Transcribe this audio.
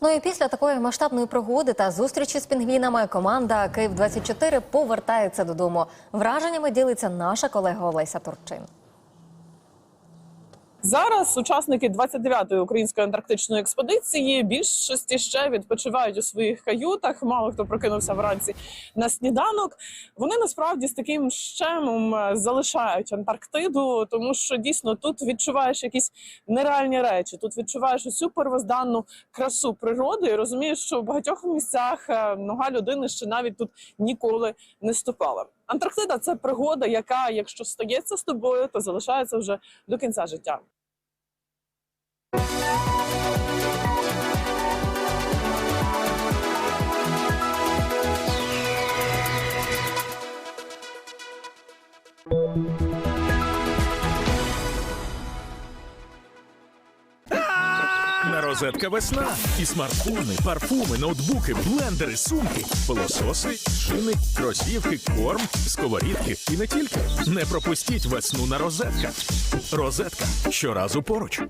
Ну і після такої масштабної пригоди та зустрічі з пінгвінами команда Київ 24 повертається додому. Враженнями ділиться наша колега Олеся Турчин. Зараз учасники 29-ї української антарктичної експедиції більшості ще відпочивають у своїх каютах. Мало хто прокинувся вранці на сніданок. Вони насправді з таким щемом е, залишають Антарктиду, тому що дійсно тут відчуваєш якісь нереальні речі. Тут відчуваєш усю первозданну красу природи і розумієш, що в багатьох місцях е, нога людини ще навіть тут ніколи не ступала. Антарктида це пригода, яка, якщо стається з тобою, то залишається вже до кінця життя. На розетка весна. І смартфони, парфуми, ноутбуки, блендери, сумки, пилососи, шини, кросівки, корм, сковорідки і не тільки. Не пропустіть весну на розетка. Розетка щоразу поруч.